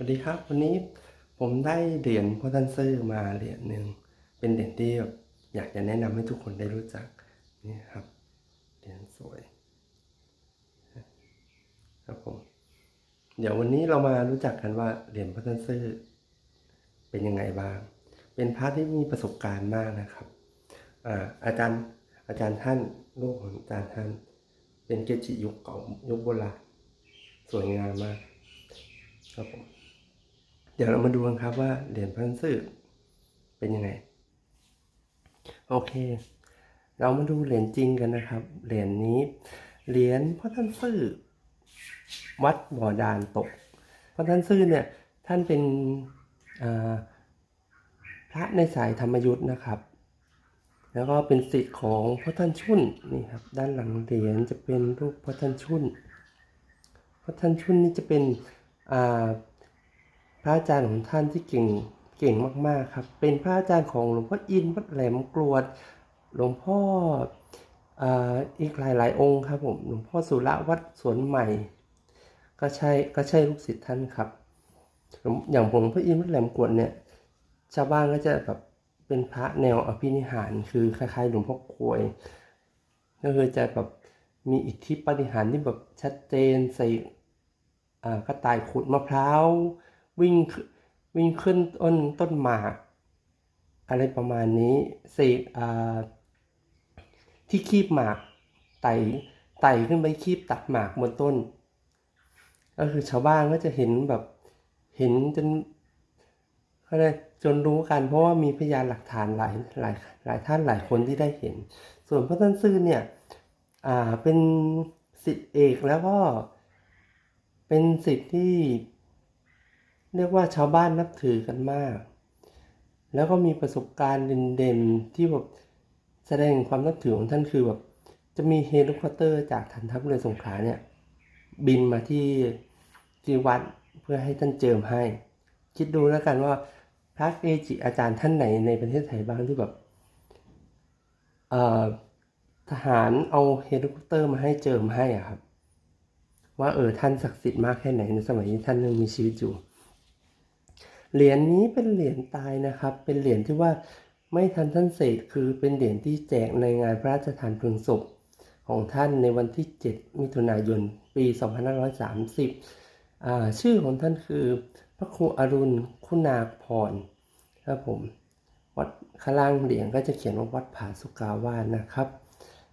สวัสดีครับ วันนี้ผมได้เหรียญพ่อท่านซื่อมาเหรียญหนึ่งเป็นเหรียญที่อยากจะแนะนำให้ทุกคนได้รู้จักนี่ครับเหรียญสวยครับผมเดี๋ยววันนี้เรามารู้จักกันว่าเหรียญพ่อท่านซื่อเป็นยังไงบ้าง เป็นพระที่มีประสบการณ์มากนะครับอาอาจารย์อาจารย์ท่านลูกของอาจารย์ท่าน เป็นเกจิยุคเก่ายุคโบราณสวยงามมากครับผม เดี๋ยวเรามาดูกันครับว่าเหรียญพันซื่อเป็นยังไง โอเค เรามาดูเหรียญจริงกันนะครับ เหรียญนี้ เหรียญพ่อท่านซื่อวัดบ่อดานตกพ่อท่านซื่อเนี่ยท่านเป็นพระในสายธรรมยุทธ์นะครับ แล้วก็เป็นศิษย์ของพ่อท่านชุ่นนี่ครับ ด้านหลังเหรียญจะเป็นรูปพ่อท่านชุ่น พระท่านชุนนี่จะเป็นอ่า ระอาจารย์ของท่านที่เก่งเก่งมากๆครับ เป็นพระอาจารย์ของหลวงพ่ออินวัดแหลมกรวด หลวงพ่ออ่าอีกหลายๆ องค์ครับผม หลวงพ่อสุระวัดสวนใหม่ ก็ใช่ก็ใช่ลูกศิษย์ท่านครับ อย่างผมหลวงพ่ออินวัดแหลมกรวดเนี่ย ชาวบ้านก็จะแบบเป็นพระแนวอภินิหาร คือคล้ายๆ หลวงพ่อกวย ก็คือจะแบบมีอิทธิปฏิหารที่แบบชัดเจนใส่กระต่ายขุดมะพร้าว วิ่งวิ่งขึ้นต้นต้นหมาก อะไรประมาณนี้เศษอ่ที่คีบหมากไต่ไต่ขึ้นไปคีบตัดหมากบนต้น ก็คือชาวบ้านก็จะเห็นแบบเห็นจนเขาเรียจนรู้กันเพราะว่ามีพยานหลักฐานหลายหลายหลายท่านหลายคนที่ได้เห็น ส่วนพระท่านซื่อเนี่ยอ่าเป็นสิทธิเอกแล้วก็เป็นสิทธิที่ เรียกว่าชาวบ้านนับถือกันมาก แล้วก็มีประสบการณ์เด่นๆที่แบบแสดงความนับถือของท่านคือแบบจะมีเฮลิคอปเตอร์จากฐานทัพเรือสงขลาเนี่ยบินมาที่ที่วัดเพื่อให้ท่านเจิมให้ คิดดูแล้วกันว่าพระเกจิอาจารย์ท่านไหนในประเทศไทยบ้างที่แบบทหารเอาเฮลิคอปเตอร์มาให้เจิมให้อะครับ ว่าเออท่านศักดิ์สิทธิ์มากแค่ไหนในสมัยที่ท่านยังมีชีวิตอยู่ เหรียญนี้เป็นเหรียญตายนะครับ เป็นเหรียญที่ว่าไม่ทันท่านเสกคือเป็นเหรียญที่แจกในงานพระราชทานเพลิงศพของท่านในวันที่ 7 มิถุนายน ปี 2530อ่าชื่อของท่านคือพระครูอรุณคุณาพรครับผมวัดข้างล่างเหรียญก็จะเขียนว่าวัดผาสุกาวาสนะครับ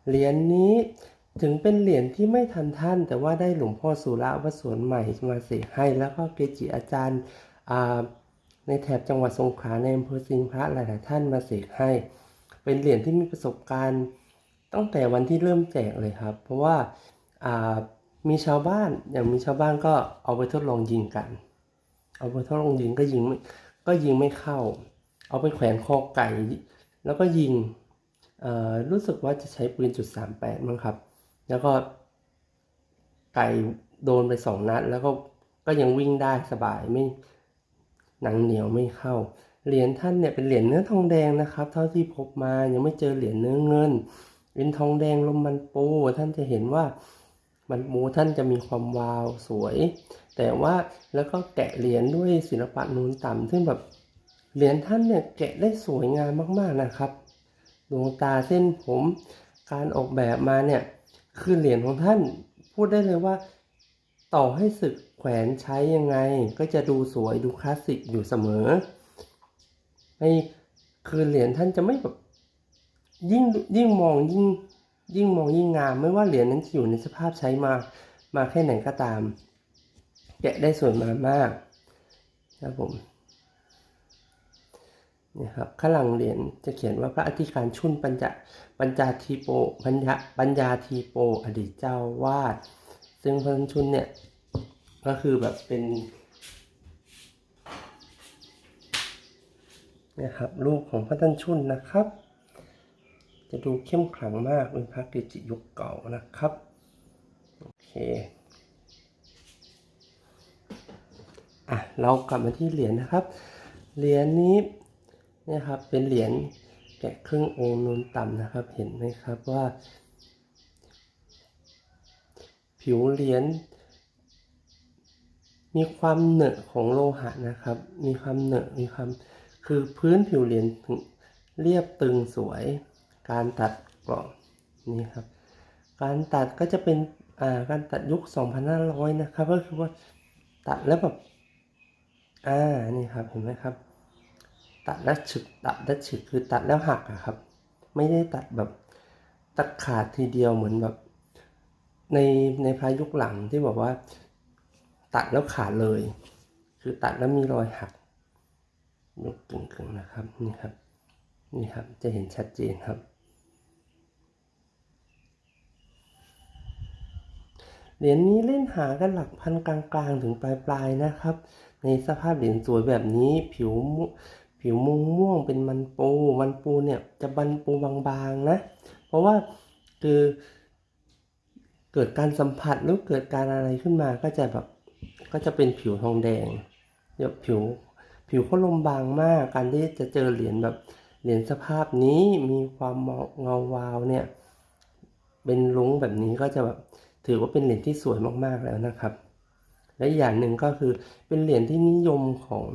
เหรียญนี้ถึงเป็นเหรียญที่ไม่ทันท่าน แต่ว่าได้หลวงพ่อสุระวัดสวนใหม่มาเสกให้ แล้วก็เกจิอาจารย์อ่า ในแถบจังหวัดสงขลาในอำเภอสิงห์พระหลาย ๆ ท่านมาเสกให้ เป็นเหรียญที่มีประสบการณ์ตั้งแต่วันที่เริ่มแจกเลยครับ เพราะว่าามีชาวบ้านอย่างมีชาวบ้านก็เอาไปทดลองยิงกัน เอาไปทดลองยิงก็ยิงไม่ก็ยิงไม่เข้า เอาไปแขวนคอไก่ แล้วก็ยิงรู้สึกว่าจะใช้ปืนจุดสามแปดมั้งครับ แล้วก็ไก่โดนไปสองนัด แล้วก็ก็ยังวิ่งได้สบายไม่ หนังเหนียวไม่เข้า เหรียญท่านเนี่ยเป็นเหรียญเนื้อทองแดงนะครับ เท่าที่พบมายังไม่เจอเหรียญเนื้อเงิน เป็นทองแดงลมมันปูท่านจะเห็นว่ามันปูท่านจะมีความวาวสวย แต่ว่าแล้วก็แกะเหรียญด้วยศิลปะนูนต่ำซึ่งแบบเหรียญท่านเนี่ยแกะได้สวยงามมากๆนะครับ ดวงตาเส้นผมการออกแบบมาเนี่ยคือเหรียญของท่านพูดได้เลยว่า ต่อให้ศึกแขวนใช้ยังไง ก็จะดูสวยดูคลาสสิกอยู่เสมอไม่คือเหรียญท่านจะไม่แบบยิ่งยิ่งมองยิ่งยิ่งมองยิ่งงาม ไม่ว่าเหรียญนั้นจะอยู่ในสภาพใช้มามาแค่ไหนก็ตาม แกะได้สวยมามากครับผมนี่ครับข้างหลังเหรียญจะเขียนว่าพระอธิการชุนปัญจปัญจาทีโปปัญญาปัญญาทีโป อดีตเจ้าวาด ซึ่งพระชุนเนี่ย ก็คือแบบเป็นเนี่ยครับรูปของพระท่านชุนนะครับ จะดูเข้มขลังมากเป็นพระเกจิยุคเก่านะครับ โอเคอะเรากลับมาที่เหรียญนะครับ เหรียญนี้เนี่ยครับเป็นเหรียญแกะครึ่งองค์นูนต่ำนะครับ เห็นไหมครับว่า ผิวเหรียญมีความเหนอะของโลหะนะครับ มีความเหนอะมีความคือพื้นผิวเหรียญเรียบตึงสวย การตัดกรอบนี่ครับ การตัดก็จะเป็นอ่าการตัดยุค 2,500 นะครับ ก็คือว่าตัดแล้วแบบอ่านี่ครับเห็นไหมครับ ตัดแล้วฉึกตัดแล้วฉึกคือตัดแล้วหักอะครับ ไม่ได้ตัดแบบตัดขาดทีเดียวเหมือนแบบ ในในพระยุคหลังที่บอกว่า ตัดแล้วขาดเลย คือตัดแล้วมีรอยหักยกกึ่งๆนะครับนี่ครับนี่ครับจะเห็นชัดเจนครับ เหรียญนี้เล่นหากันหลักพันกลางๆ ถึงปลายๆนะครับ ในสภาพเหรียญสวยแบบนี้ผิวผิวมุงม่วงเป็นมันปู มันปูเนี่ยจะบันปูบางๆนะ เพราะว่าคือ เกิดการสัมผัสหรือเกิดการอะไรขึ้นมาก็จะแบบก็จะเป็นผิวทองแดงเดี๋ยวผิวผิวเขาลมบางมาก การที่จะเจอเหรียญแบบเหรียญสภาพนี้มีความเงาวาวเนี่ย เป็นลุ้งแบบนี้ก็จะแบบถือว่าเป็นเหรียญที่สวยมากๆแล้วนะครับ และอย่างหนึ่งก็คือเป็นเหรียญที่นิยมของ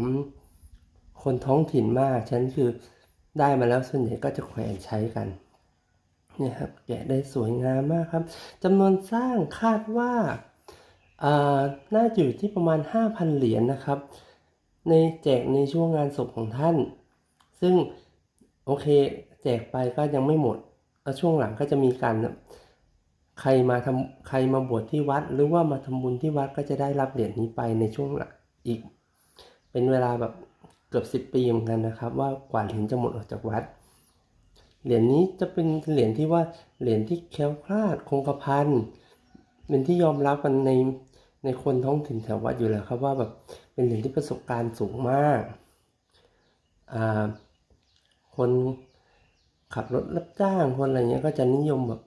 คนท้องถิ่นมากฉันคือได้มาแล้วส่วนใหญ่ก็จะแขวนใช้กัน นี่ยครับแกะได้สวยงามมากครับจำนวนสร้างคาดว่าอ่าน่าจะอยู่ที่ประมาณ 5,000 เหรียญนะครับ ในแจกในช่วงงานศพของท่าน ซึ่งโอเคแจกไปก็ยังไม่หมดแล้วช่วงหลังก็จะมีการใครมาทำใครมาบวชที่วัด หรือว่ามาทำบุญที่วัดก็จะได้รับเหรียญนี้ไปในช่วงหลังอีก เป็นเวลาแบบเกือบสิบปีเหมือนกันนะครับ ว่ากว่าเหรียญจะหมดออกจากวัด เหรียญนี้จะเป็นเหรียญที่ว่าเหรียญที่แคล้วคลาดคงกระพันเป็นที่ยอมรับกันในในคนท้องถิ่นแถววัดอยู่แล้วครับว่าแบบเป็นเหรียญที่ประสบการณ์สูงมากอ่าคนขับรถรับจ้างคนอะไรเงี้ยก็จะนิยมแบบ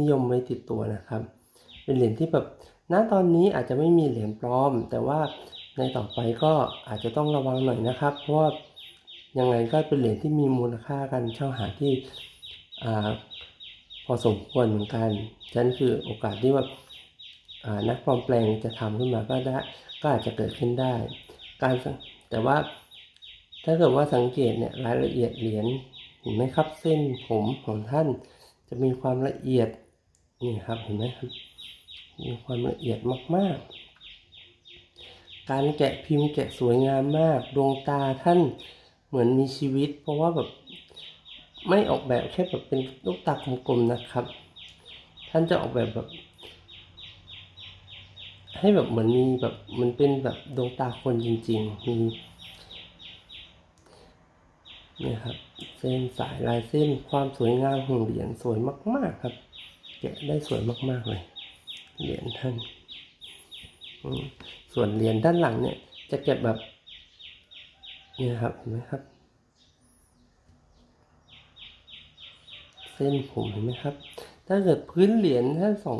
นิยมไว้ติดตัวนะครับ เป็นเหรียญที่แบบณตอนนี้อาจจะไม่มีเหรียญปลอม แต่ว่าในต่อไปก็อาจจะต้องระวังหน่อยนะครับ เพราะว่า ยังไงก็เป็นเหรียญที่มีมูลค่าการเช่าหาที่อพอสมควรเหมือนกันฉะนั้นคือโอกาสที่ว่านักปลอมแปลงจะทำขึ้นมาก็ได้ก็อาจจะเกิดขึ้นได้ การแต่ว่าถ้าเกิดว่าสังเกตเนี่ยรายละเอียดเหรียญเห็นไหมครับเส้นผมของท่านจะมีความละเอียดนี่ครับเห็นไหมครับมีความละเอียดมากๆ การแกะพิมพ์แกะสวยงามมากดวงตาท่าน เหมือนมีชีวิต เพราะว่าแบบไม่ออกแบบแค่แบบเป็นลูกตากลมๆนะครับ ท่านจะออกแบบแบบ ให้แบบเหมือนมีแบบมันเป็นแบบดวงตาคนจริง ๆ มีเนี่ยครับ เส้นสายลายเส้นความสวยงามของเหรียญสวยมาก ๆ ครับ แกะได้สวยมากๆเลยเหรียญท่านส่วนเหรียญด้านหลังเนี่ย จะเก็บแบบ นี่ยครับเห็นไหมครับ เส้นผมเห็นไหมครับ ถ้าเกิดพื้นเหรียญถ้าสอง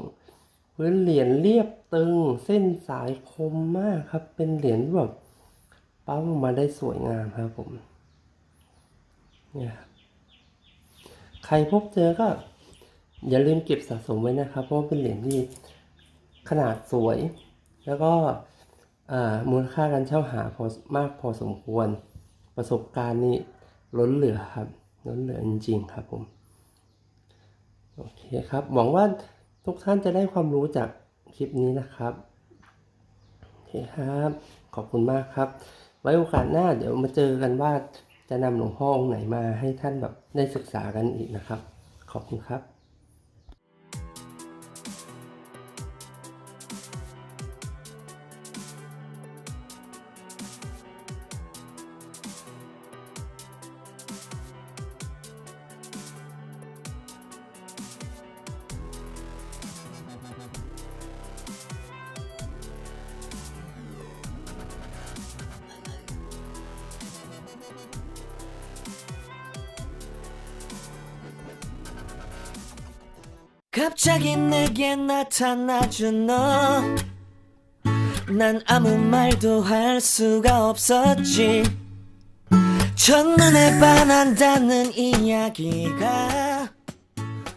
พื้นเหรียญเรียบตึง เส้นสายคมมากครับ เป็นเหรียญแบบปั้มออกมาได้สวยงามครับผมเนี่ยครับใครพบเจอก็ อย่าลืมเก็บสะสมไว้นะครับ เพราะเป็นเหรียญที่ขนาดสวย แล้วก็ มูลค่าการเช่าหาพอมากพอสมควร ประสบการณ์นี่ล้นเหลือครับ ล้นเหลือจริงๆครับผม โอเคครับ หวังว่าทุกท่านจะได้ความรู้จากคลิปนี้นะครับ โอเคครับ ขอบคุณมากครับ ไว้โอกาสหน้าเดี๋ยวมาเจอกันว่าจะนำหลวงพ่อองค์ไหนมาให้ท่านแบบได้ศึกษากันอีกนะครับ ขอบคุณครับ 갑자기 내게 나타나준 너. 난 아무 말도 할 수가 없었지. 첫눈에 반한다는 이야기가